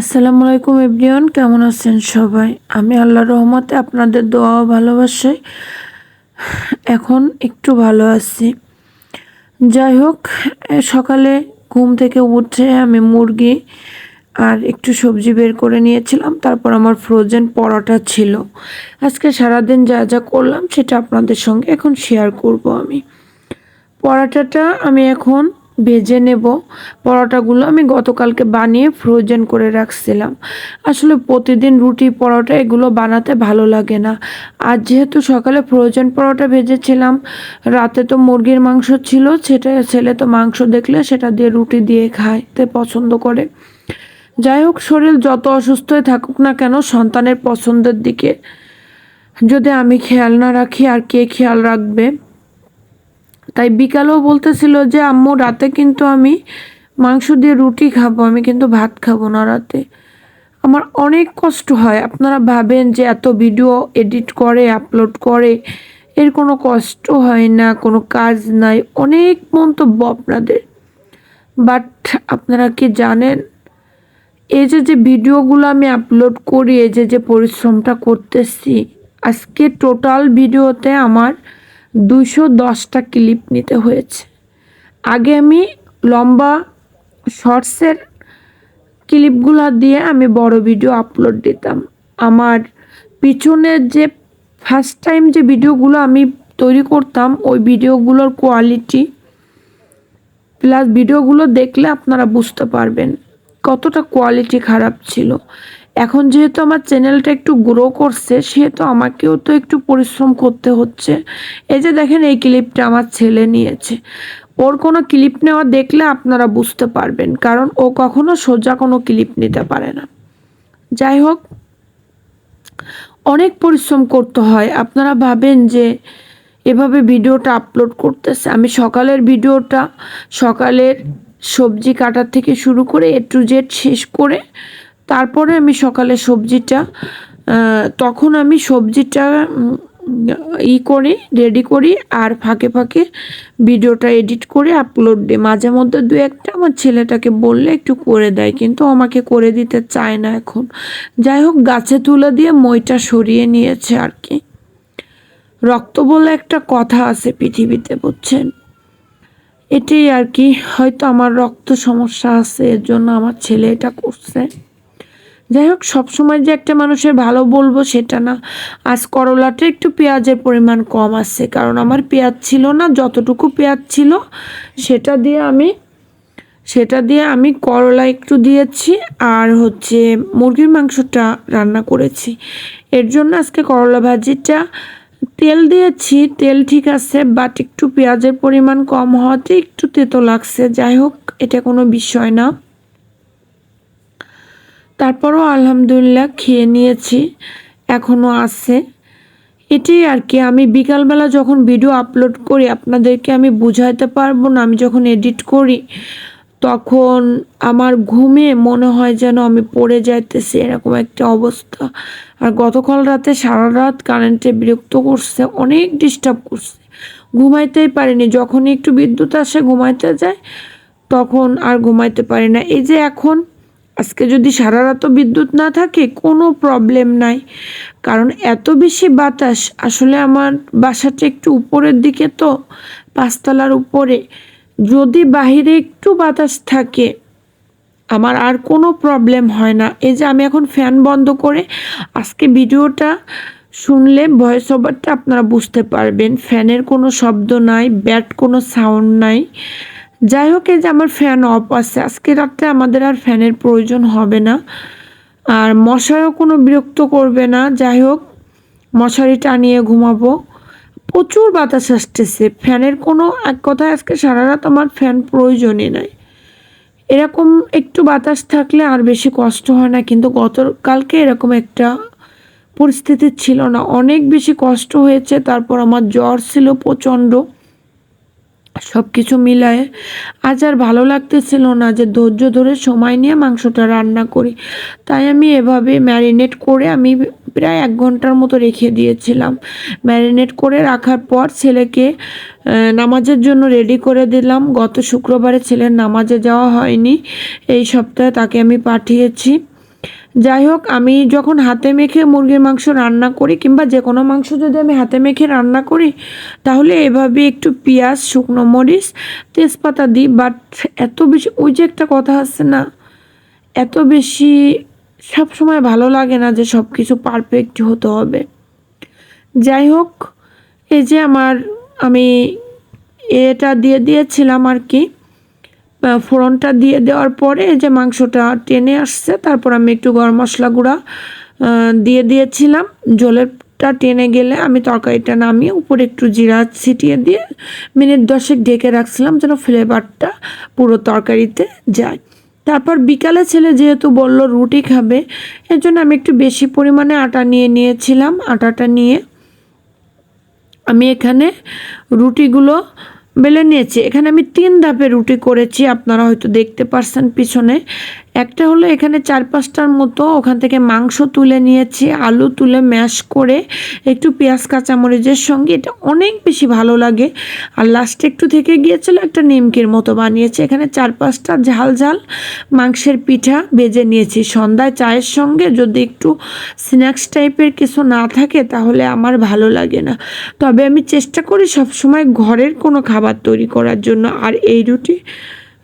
আসসালামু আলাইকুম এভরিওয়ান, কেমন আছেন সবাই? আমি আল্লাহর রহমতে আপনাদের দোয়া ও ভালোবাসায় এখন একটু ভালো আছি। যাই হোক সকালে ঘুম থেকে উঠে আমি মুরগি আর একটু সবজি বের করে নিয়েছিলাম, তারপর আমার ফ্রোজেন পরোটা ছিল। আজকে সারাদিন যা যা করলাম, সেটা আপনাদের সঙ্গে এখন শেয়ার করব আমি। পরোটাটা আমি এখন ভেজে নেব। পরোটাগুলো আমি গতকালকে বানিয়ে ফ্রোজেন করে রাখছিলাম। আসলে প্রতিদিন রুটি পরোটা এগুলো বানাতে ভালো লাগে না। আর যেহেতু সকালে ফ্রোজেন পরোটা ভেজেছিলাম, রাতে তো মুরগির মাংস ছিল, সেটা ছেলে তো মাংস দেখলে সেটা দিয়ে রুটি দিয়ে খাইতে পছন্দ করে। যাই হোক, শরীর যত অসুস্থই থাকুক না কেন, সন্তানের পছন্দের দিকে যদি আমি খেয়াল না রাখি, আর কে খেয়াল রাখবে? তাই বিকালেও বলতেছিল যে, আম্মু, রাতে কিন্তু আমি মাংস দিয়ে রুটি খাব, আমি কিন্তু ভাত খাব না রাতে। আমার অনেক কষ্ট হয়। আপনারা ভাবেন যে এত ভিডিও এডিট করে, আপলোড করে, এর কোনো কষ্ট হয় না, কোনো কাজ নাই। অনেক মন্তব্য আপনাদের। বাট আপনারা কি জানেন, এই যে যে ভিডিওগুলো আমি আপলোড করি, এই যে যে পরিশ্রমটা করতেছি, আজকে টোটাল ভিডিওতে আমার দুশো দশটা ক্লিপ নিতে হয়েছে। আগে আমি লম্বা শর্টসের ক্লিপগুলো দিয়ে আমি বড় ভিডিও আপলোড দিতাম। আমার পিছনের যে ফার্স্ট টাইম যে ভিডিওগুলো আমি তৈরি করতাম, ওই ভিডিওগুলোর কোয়ালিটি প্লাস ভিডিওগুলো দেখলে আপনারা বুঝতে পারবেন কতটা কোয়ালিটি খারাপ ছিল। এখন যেহেতু আমার চ্যানেলটা একটু গ্রো করছে, সেহেতু আমাকেও তো একটু পরিশ্রম করতে হচ্ছে। এই যে দেখেন, এই ক্লিপটা আমার ছেলে নিয়েছে। ওর কোনো ক্লিপ নেওয়া দেখলে আপনারা বুঝতে পারবেন, কারণ ও কখনো সোজা কোনো ক্লিপ নিতে পারে না। যাই হোক, অনেক পরিশ্রম করতে হয়। আপনারা ভাবেন যে এভাবে ভিডিওটা আপলোড করতেছে। আমি সকালের ভিডিওটা, সকালের সবজি কাটার থেকে শুরু করে এ টু জেড শেষ করে তারপরে আমি সকালে সবজিটা তখন আমি সবজিটা ই করি রেডি করি আর ফাঁকে ফাঁকে ভিডিওটা এডিট করে আপলোড দিই। মাঝে মধ্যে দু একটা আমার ছেলেটাকে বললে একটু করে দেয়, কিন্তু আমাকে করে দিতে চায় না এখন। যাই হোক, গাছে তুলে দিয়ে মইটা সরিয়ে নিয়েছে আর কি। রক্ত বলে একটা কথা আছে পৃথিবীতে, বুঝছেন? এটাই আর কি। হয়তো আমার রক্ত সমস্যা আছে, এর জন্য আমার ছেলে এটা করছে। যাই হোক, সবসময় যে একটা মানুষের ভালো বলব সেটা না। আজ করলাটা একটু পেঁয়াজের পরিমাণ কম আছে, কারণ আমার পেঁয়াজ ছিল না, যতটুকু পেঁয়াজ ছিল, সেটা দিয়ে আমি, সেটা দিয়ে আমি করলা একটু দিয়েছি আর হচ্ছে মুরগির মাংসটা রান্না করেছি। এর জন্য আজকে করলা ভাজিটা তেল দিয়েছি, তেল ঠিক আছে বাট একটু পেঁয়াজের পরিমাণ কম হওয়াতে একটু তেতো লাগছে। যাই হোক, এটা কোনো বিষয় না। তারপরও আলহামদুলিল্লাহ খেয়ে নিয়েছি এখনও আছে। এটাই আর কি, আমি বিকালবেলা যখন ভিডিও আপলোড করি, আপনাদেরকে আমি বুঝাইতে পারব না, আমি যখন এডিট করি, তখন আমার ঘুমে মনে হয় যেন আমি পড়ে যাইতেছি, এরকম একটা অবস্থা। আর গতকাল রাতে সারা রাত কারেন্টে বিরক্ত করছে, অনেক ডিস্টার্ব করছে। ঘুমাইতেই পারিনি, যখনই একটু বিদ্যুৎ আসে ঘুমাইতে যায় তখন আর ঘুমাইতে পারি না। এই যে এখন আজকে যদি সারা রাতও বিদ্যুৎ না থাকে, কোনো প্রবলেম নাই। কারণ এত বেশি বাতাস, আসলে আমার বাসাটা একটু উপরের দিকে তো, পাঁচতলার উপরে। যদি বাহিরে একটু বাতাস থাকে, আমার আর কোনো প্রবলেম হয় না। এই যে আমি এখন ফ্যান বন্ধ করে আজকে ভিডিওটা শুনলে ভয়েস ওভারটা আপনারা বুঝতে পারবেন। ফ্যানের কোনো শব্দ নাই ব্যাট কোনো সাউন্ড নাই। যাই হোক এই যে আমার ফ্যান অফ আছে। আজকে রাত্রে আমাদের আর ফ্যানের প্রয়োজন হবে না। আর মশারও কোনো বিরক্ত করবে না। যাই হোক মশারি টানিয়ে ঘুমাবো। প্রচুর বাতাস আসতেছে। ফ্যানের কোনো এক কথায় আজকে সারা রাত আমার ফ্যান প্রয়োজনই নাই। এরকম একটু বাতাস থাকলে আর বেশি কষ্ট হয় না। কিন্তু গতকালকে এরকম একটা পরিস্থিতি ছিল না। অনেক বেশি কষ্ট হয়েছে। তারপর আমার জ্বর ছিল প্রচণ্ড। সব কিছু মিলায়ে আজ আর ভালো লাগতেছিল না যে ধৈর্য ধরে সময় নিয়ে মাংসটা রান্না করি। তাই আমি এভাবে ম্যারিনেট করে আমি প্রায় এক ঘণ্টার মতো রেখে দিয়েছিলাম। ম্যারিনেট করে রাখার পর ছেলেকে নামাজের জন্য রেডি করে দিলাম। গত শুক্রবারে ছেলের নামাজে যাওয়া হয়নি। এই সপ্তাহে তাকে আমি পাঠিয়েছি। যাই হোক আমি যখন হাতে মেখে মুরগির মাংস রান্না করি কিংবা যে কোনো মাংস যদি আমি হাতে মেখে রান্না করি, তাহলে এভাবে একটু পেঁয়াজ, শুকনো মরিচ, তেজপাতা দিই। বাট এত বেশি, ওই যে একটা কথা আছে না, এত বেশি সব সময় ভালো লাগে না যে সব কিছু পারফেক্ট হতে হবে। যাই হোক এই যে আমার, আমি এটা দিয়ে দিয়েছিলাম আর কি। ফোড়নটা দিয়ে দেওয়ার পরে যে মাংসটা টেনে আসছে, তারপর আমি একটু গরম মশলা গুঁড়া দিয়ে দিয়েছিলাম। জলেরটা টেনে গেলে আমি তরকারিটা নামিয়ে উপরে একটু জিরা ছিটিয়ে দিয়ে মিনিট দশেক ঢেকে রাখছিলাম যেন ফ্লেভারটা পুরো তরকারিতে যায়। তারপর বিকালে ছেলে যেহেতু বলল রুটি খাবে এর জন্য আমি একটু বেশি পরিমাণে আটা নিয়ে নিয়েছিলাম। আটাটা নিয়ে আমি এখানে রুটিগুলো বেলে নিয়েছি। এখানে আমি তিন ধাপে রুটি করেছি আপনারা হয়তো দেখতে পারছেন পিছনে। একটা হলো এখানে চার পাঁচটার মতো ওখান থেকে মাংস তুলে নিয়েছি, আলু তুলে ম্যাশ করে, একটু পেঁয়াজ, কাঁচামরিচের সঙ্গে, এটা অনেক বেশি ভালো লাগে। আর লাস্টে একটু থেকে গিয়েছিল একটা নিমকির মতো বানিয়েছি, এখানে চার পাঁচটা ঝাল ঝাল মাংসের পিঠা ভেজে নিয়েছি। সন্ধ্যায় চায়ের সঙ্গে যদি একটু স্ন্যাক্স টাইপের কিছু না থাকে তাহলে আমার ভালো লাগে না। তবে আমি চেষ্টা করি সবসময় ঘরের কোনো খাবার তৈরি করার জন্য, আর এই রুটি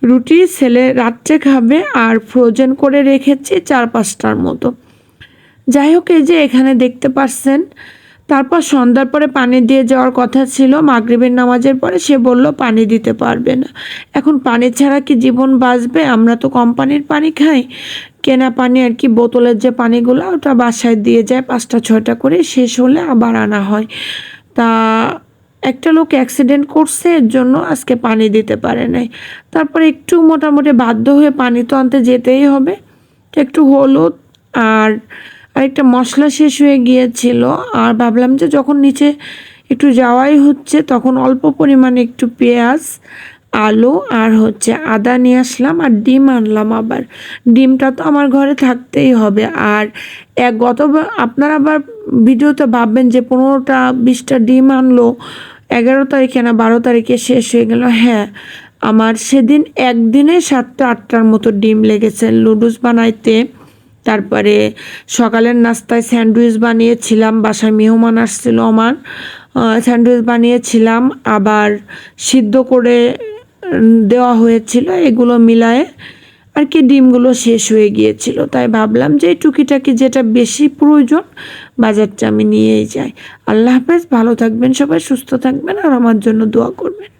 রুটি ছেলে রাত্রে খাবে আর ফ্রোজেন করে রেখেছি চার পাঁচটার মতো। যাই হোক, এই যে এখানে দেখতে পাচ্ছেন তারপর সন্ধ্যার পরে পানি দিয়ে যাওয়ার কথা ছিল, মাগরিবের নামাজের পরে সে বলল, পানি দিতে পারবে না। এখন পানি ছাড়া কি জীবন বাঁচবে? আমরা তো কোম্পানির পানি খাই। কেনা পানি আর কি, বোতলের যে পানিগুলো, ওটা বাসায় দিয়ে যায়, পাঁচটা ছয়টা করে শেষ হলে আবার আনা হয়। তা একটা লোক অ্যাক্সিডেন্ট করছে, এর জন্য আজকে পানি দিতে পারে নাই। তারপর একটু মোটামুটি বাধ্য হয়ে পানি তো আনতে যেতেই হবে। একটু হলুদ আর আরেকটা মশলা শেষ হয়ে গিয়েছিল। আর ভাবলাম যে যখন নিচে একটু যাওয়াই হচ্ছে, তখন অল্প পরিমাণে একটু পেঁয়াজ আলু আর হচ্ছে আদা নিয়ে আসলাম আর ডিম আনলাম আবার। ডিমটা তো আমার ঘরে থাকতেই হবে। আর এক গত আপনারা আবার ভিডিওতে ভাববেন যে পনেরোটা, বিশটা ডিম আনলো, এগারো তারিখে না বারো তারিখে শেষ হয়ে গেল। হ্যাঁ আমার সেদিন একদিনে সাতটা, আটটার মতো ডিম লেগেছে লুডুস বানাইতে। তারপরে সকালের নাস্তায় স্যান্ডউইচ বানিয়েছিলাম, বাসায় মেহমান আসছিল আমার। স্যান্ডউইচ বানিয়েছিলাম, আবার সিদ্ধ করে দেওয়া হয়েছিল, এগুলো মিলায়ে আর কি ডিমগুলো শেষ হয়ে গিয়েছিল। তাই ভাবলাম যে টুকিটাকি যেটা বেশি প্রয়োজন, বাজারটা আমি নিয়েই যাই। আল্লাহ হাফেজ, ভালো থাকবেন সবাই, সুস্থ থাকবেন আর আমার জন্য দোয়া করবেন।